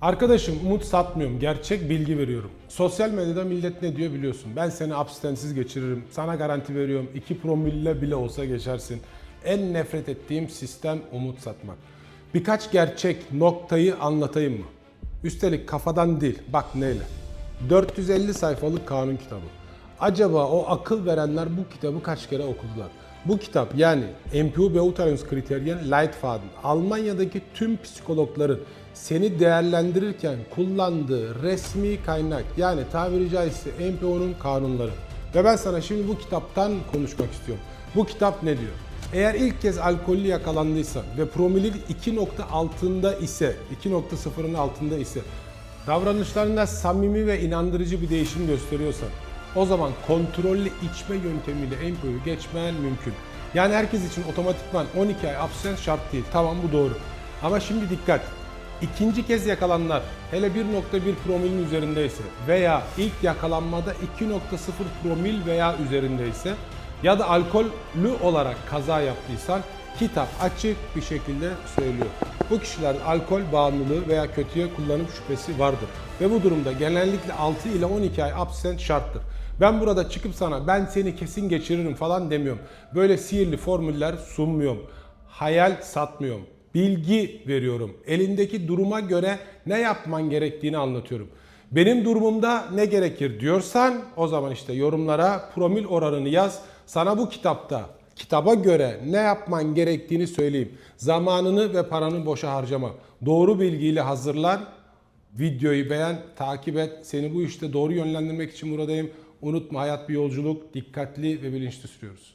Arkadaşım umut satmıyorum. Gerçek bilgi veriyorum. Sosyal medyada millet ne diyor biliyorsun. Ben seni abstensiz geçiririm. Sana garanti veriyorum. 2 promille bile olsa geçersin. En nefret ettiğim sistem umut satmak. Birkaç gerçek noktayı anlatayım mı? Üstelik kafadan değil. Bak neyle? 450 sayfalık kanun kitabı. Acaba o akıl verenler bu kitabı kaç kere okudular? Bu kitap yani MPU Beurteilungskriterien Leitfaden Almanya'daki tüm psikologların seni değerlendirirken kullandığı resmi kaynak yani tabiri caizse MPO'nun kanunları. Ve ben sana şimdi bu kitaptan konuşmak istiyorum. Bu kitap ne diyor? Eğer ilk kez alkollü yakalandıysan ve promilin 2 nokta altında ise, 2.0'ın altında ise davranışlarında samimi ve inandırıcı bir değişim gösteriyorsan o zaman kontrollü içme yöntemiyle MPO'yu geçmen mümkün. Yani herkes için otomatikman 12 ay abstinens şart değil. Tamam bu doğru. Ama şimdi dikkat. İkinci kez yakalanlar hele 1.1 promilin üzerindeyse veya ilk yakalanmada 2.0 promil veya üzerindeyse ya da alkollü olarak kaza yaptıysan kitap açık bir şekilde söylüyor. Bu kişiler alkol bağımlılığı veya kötüye kullanım şüphesi vardır. Ve bu durumda genellikle 6 ile 12 ay absent şarttır. Ben burada çıkıp sana ben seni kesin geçiririm falan demiyorum. Böyle sihirli formüller sunmuyorum. Hayal satmıyorum. Bilgi veriyorum. Elindeki duruma göre ne yapman gerektiğini anlatıyorum. Benim durumumda ne gerekir diyorsan o zaman işte yorumlara promil oranını yaz. Sana bu kitapta kitaba göre ne yapman gerektiğini söyleyeyim. Zamanını ve paranı boşa harcama. Doğru bilgiyle hazırlan. Videoyu beğen, takip et. Seni bu işte doğru yönlendirmek için buradayım. Unutma hayat bir yolculuk. Dikkatli ve bilinçli sürüyoruz.